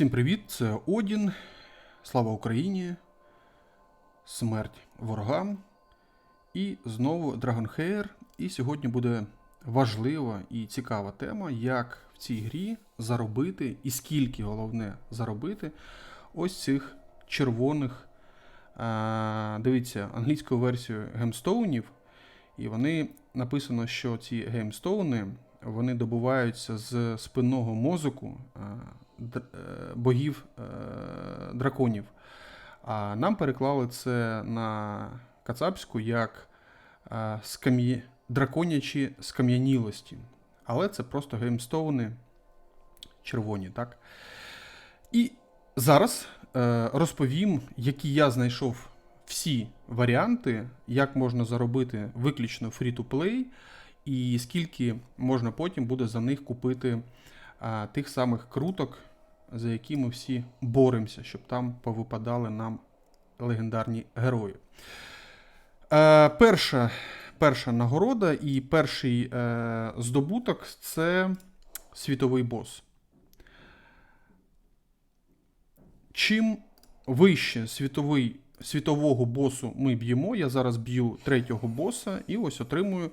Всім привіт! Це Одін. Слава Україні. Смерть ворогам. І знову Dragonhair. І сьогодні буде важлива і цікава тема, як в цій грі заробити, і скільки головне заробити ось цих червоних. Дивіться, англійською версією гемстоунів. І вони написано, що ці геймстоуни вони добуваються з спинного д- е, богів е, драконів. А нам переклали це на кацапську як а, скам'є... драконячі скам'янілості. Але це просто геймстоуни червоні, так? І зараз е, розповім, які я знайшов всі варіанти, як можна заробити виключно free-to-play, і скільки можна потім буде за них купити тих самих круток, за які ми всі боремося, щоб там повипадали нам легендарні герої. Е, перша, перша нагорода і перший е, здобуток це світовий бос. Чим вище світовий, світового босу ми б'ємо, я зараз б'ю третього боса і ось отримую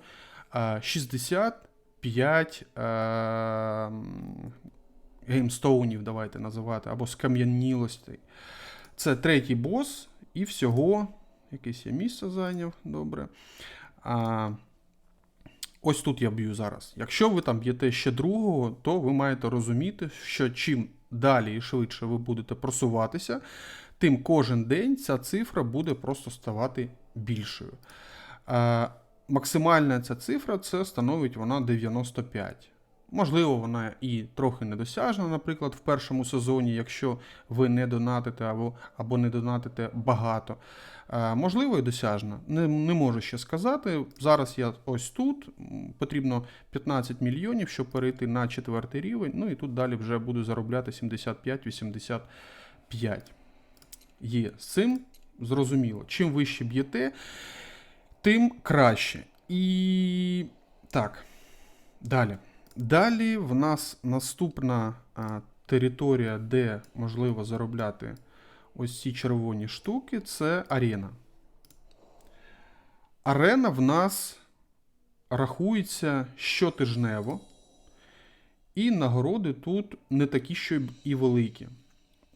е, 65 е, геймстоунів, давайте називати, або скам'янілостей. Це третій бос, і всього якесь я місце зайняв, добре. А, ось тут я б'ю зараз. Якщо ви там б'єте ще другого, то ви маєте розуміти, що чим далі і швидше ви будете просуватися, тим кожен день ця цифра буде просто ставати більшою. А, максимальна ця цифра це становить вона 95. Можливо, вона і трохи недосяжна, наприклад, в першому сезоні, якщо ви не донатите або, або не донатите багато. Е, можливо, і досяжна. Не, не можу ще сказати. Зараз я ось тут. Потрібно 15 мільйонів, щоб перейти на четвертий рівень. Ну і тут далі вже буду заробляти 75-85. Є з цим зрозуміло. Чим вище б'єте, тим краще. І так, далі. Далі в нас наступна а, територія, де можливо заробляти ось ці червоні штуки, це арена. Арена в нас рахується щотижнево, і нагороди тут не такі, що і великі.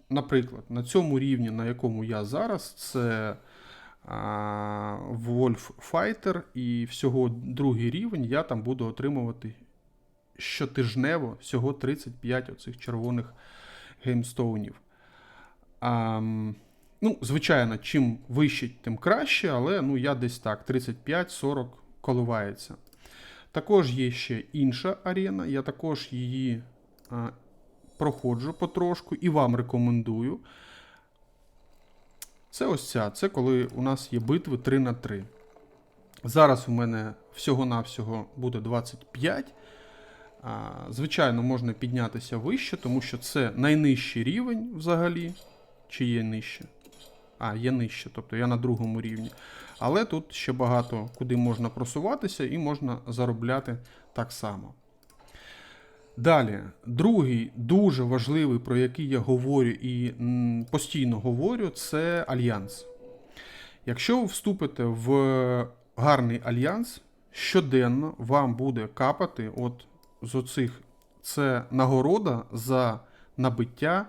Наприклад, на цьому рівні, на якому я зараз, це а, Wolf Fighter, і всього другий рівень я там буду отримувати щотижнево всього 35 оцих червоних геймстоунів. А, ну, звичайно, чим вище, тим краще, але ну, я десь так, 35-40 коливається. Також є ще інша арена, я також її а, проходжу потрошку і вам рекомендую. Це ось ця. Це коли у нас є битви 3 на 3. Зараз у мене всього-навсього буде 25. Звичайно, можна піднятися вище, тому що це найнижчий рівень взагалі. Чи є нижче? А, є нижче, тобто я на другому рівні. Але тут ще багато куди можна просуватися і можна заробляти так само. Далі, другий дуже важливий, про який я говорю і постійно говорю, це альянс. Якщо ви вступите в гарний альянс, щоденно вам буде капати от з оцих це нагорода за набиття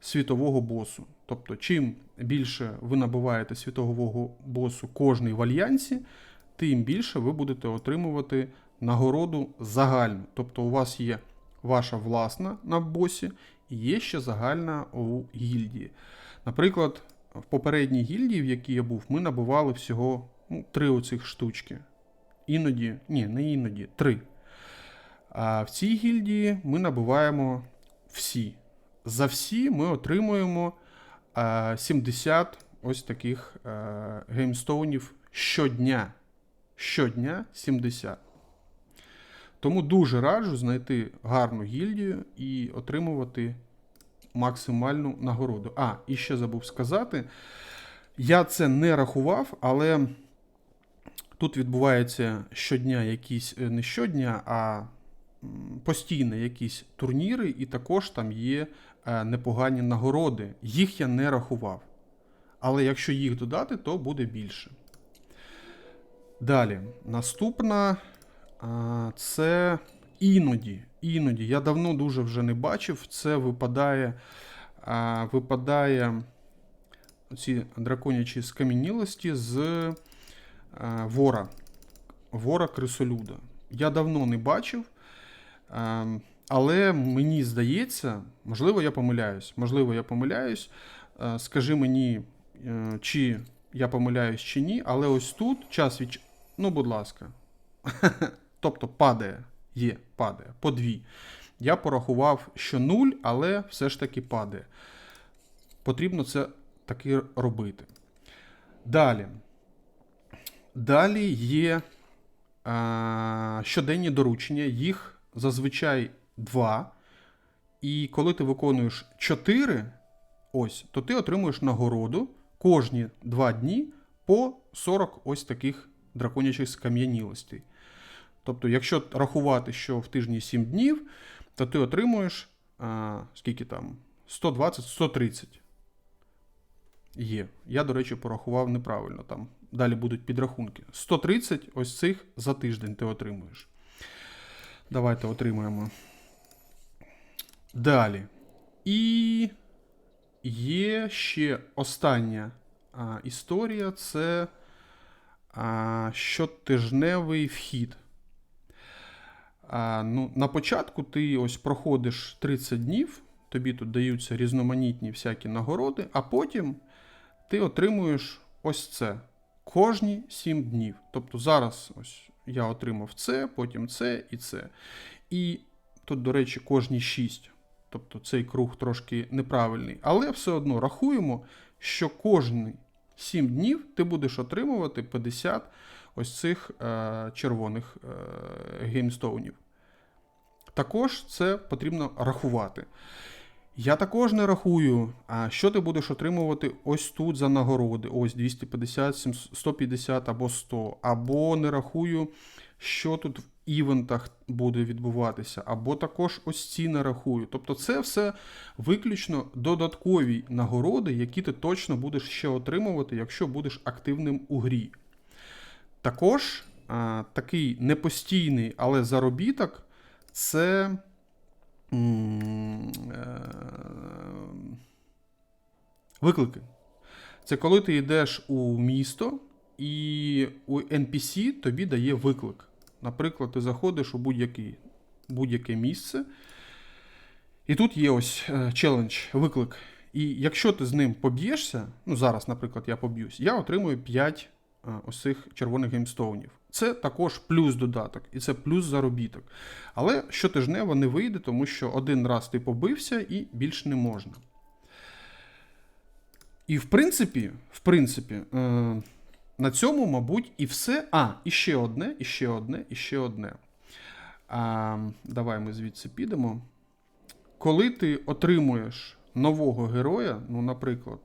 світового босу. Тобто, чим більше ви набуваєте світового босу кожний в альянсі, тим більше ви будете отримувати нагороду загальну. Тобто, у вас є ваша власна на босі і є ще загальна у гільдії. Наприклад, в попередній гільдії, в якій я був, ми набували всього ну, три оцих штучки. Іноді, ні, не іноді, три. А в цій гільдії ми набуваємо всі. За всі ми отримуємо е, 70 ось таких е, геймстоунів щодня. Щодня 70. Тому дуже раджу знайти гарну гільдію і отримувати максимальну нагороду. А, і ще забув сказати, я це не рахував, але тут відбувається щодня якісь, е, не щодня, а постійно якісь турніри, і також там є е, непогані нагороди. Їх я не рахував. Але якщо їх додати, то буде більше. Далі, наступна це іноді. Іноді. Я давно дуже вже не бачив. Це випадає, випадає ці драконячі скам'янілості з вора. Вора крисолюда. Я давно не бачив. А, але мені здається, можливо, я помиляюсь. Можливо, я помиляюсь. Е, Скажи мені, е, чи я помиляюсь чи ні, але ось тут час від. Ну, будь ласка. тобто падає, є, падає по дві. Я порахував, що нуль, але все ж таки падає. Потрібно це таки робити. Далі. Далі є а, щоденні доручення, їх зазвичай два. І коли ти виконуєш 4, ось, то ти отримуєш нагороду кожні 2 дні по 40 ось таких драконячих скам'янілостей. Тобто, якщо рахувати, що в тижні 7 днів, то ти отримуєш а, скільки там? 120-130. Є. Я, до речі, порахував неправильно там. Далі будуть підрахунки. 130 ось цих за тиждень ти отримуєш. Давайте отримаємо. Далі. І є ще остання а, історія це а, щотижневий вхід. А, ну, на початку ти ось проходиш 30 днів, тобі тут даються різноманітні всякі нагороди, а потім ти отримуєш ось це кожні 7 днів. Тобто зараз ось я отримав це, потім це і це. І тут, до речі, кожні 6. Тобто цей круг трошки неправильний. Але все одно рахуємо, що кожні 7 днів ти будеш отримувати 50 ось цих е, червоних е, геймстоунів. Також це потрібно рахувати. Я також не рахую, а що ти будеш отримувати ось тут за нагороди. Ось 250, 150 або 100. Або не рахую, що тут в івентах буде відбуватися, або також ось ці не рахую. Тобто це все виключно додаткові нагороди, які ти точно будеш ще отримувати, якщо будеш активним у грі. Також а, такий непостійний, але заробіток це. Е, Виклики. Це коли ти йдеш у місто, і у NPC тобі дає виклик. Наприклад, ти заходиш у будь-яке місце, і тут є ось е, челендж, виклик. І якщо ти з ним поб'єшся, ну зараз, наприклад, я поб'юсь, я отримую 5 е, ось цих червоних геймстоунів. Це також плюс додаток, і це плюс заробіток. Але щотижнево не вийде, тому що один раз ти побився і більш не можна. І в принципі, в принципі, е, на цьому, мабуть, і все. А, і ще одне, і ще одне, і ще одне. А, давай ми звідси підемо. Коли ти отримуєш нового героя, ну, наприклад,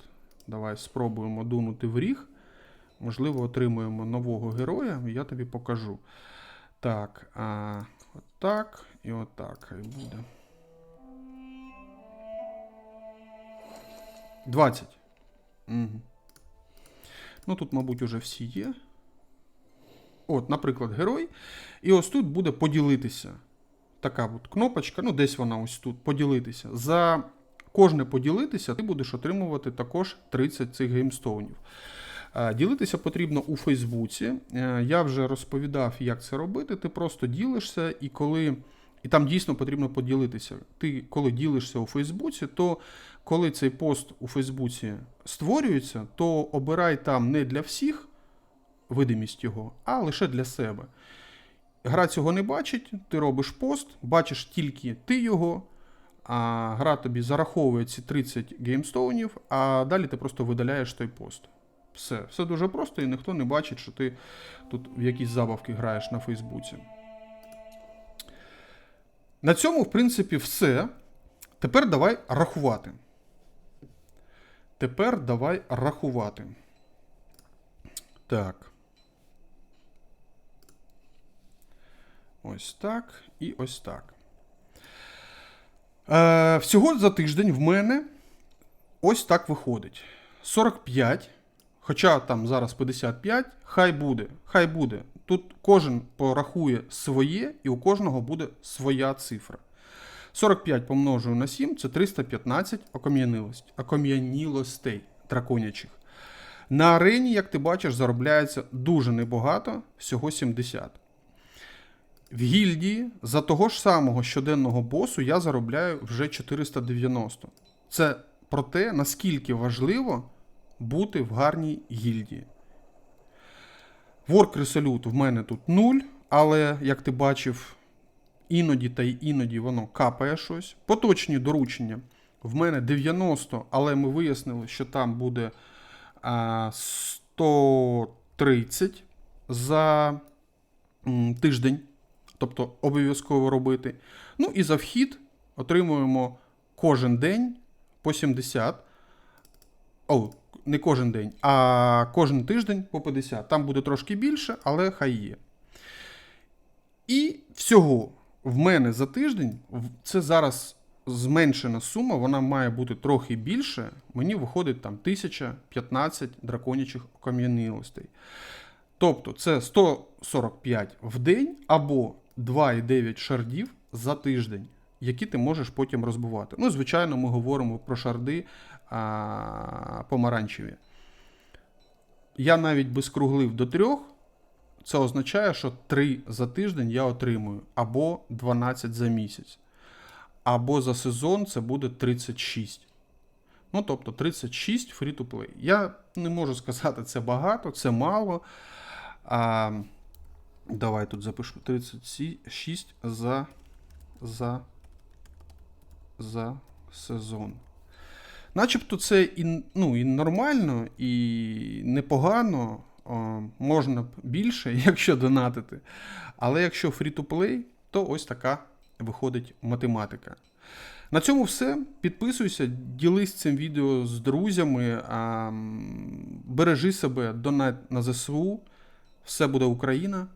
давай спробуємо дунути в ріг. Можливо, отримуємо нового героя, я тобі покажу. Так, а, отак і отак хай буде. 20. Угу. Ну, тут, мабуть, уже всі є. От, наприклад, герой. І ось тут буде поділитися. Така от кнопочка, ну, десь вона ось тут поділитися. За кожне поділитися, ти будеш отримувати також 30 цих геймстоунів. Е, Ділитися потрібно у Фейсбуці. Е, Я вже розповідав, як це робити. Ти просто ділишся, і коли. І там дійсно потрібно поділитися. Ти, коли ділишся у Фейсбуці, то коли цей пост у Фейсбуці створюється, то обирай там не для всіх видимість його, а лише для себе. Гра цього не бачить, ти робиш пост, бачиш тільки ти його, а гра тобі зараховує ці 30 геймстоунів, а далі ти просто видаляєш той пост. Все, все дуже просто, і ніхто не бачить, що ти тут в якісь забавки граєш на Фейсбуці. На цьому, в принципі, все. Тепер давай рахувати. Тепер давай рахувати. Так. Ось так і ось так. Е, всього за тиждень в мене ось так виходить. 45. Хоча там зараз 55, хай буде. Хай буде. Тут кожен порахує своє, і у кожного буде своя цифра. 45 помножую на 7 це 315 окам'янилость- окам'янілостей драконячих. На арені, як ти бачиш, заробляється дуже небагато, всього 70. В гільдії за того ж самого щоденного босу я заробляю вже 490. Це про те, наскільки важливо бути в гарній гільдії. Work Resolute в мене тут 0, але, як ти бачив, іноді та й іноді воно капає щось. Поточні доручення в мене 90, але ми вияснили, що там буде а, 130 за м, тиждень. Тобто обов'язково робити. Ну і за вхід отримуємо кожен день по 70. О, не кожен день, а кожен тиждень по 50. Там буде трошки більше, але хай є. І всього в мене за тиждень, це зараз зменшена сума, вона має бути трохи більше. Мені виходить там 1015 драконячих окам'янілостей. Тобто це 145 в день або 2,9 шардів за тиждень, які ти можеш потім розбивати. Ну, звичайно, ми говоримо про шарди помаранчеві. Я навіть би скруглив до трьох. Це означає, що 3 за тиждень я отримую, або 12 за місяць. Або за сезон це буде 36. Ну, тобто 36 free-to-play. Я не можу сказати, це багато, це мало. А, давай тут запишу 36 за, за, за сезон. Начебто це і, ну, і нормально, і непогано. Можна б більше, якщо донатити. Але якщо free-to-play, то ось така виходить математика. На цьому все. Підписуйся, ділись цим відео з друзями. Бережи себе, донат на ЗСУ. Все буде Україна.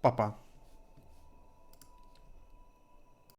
Па-па.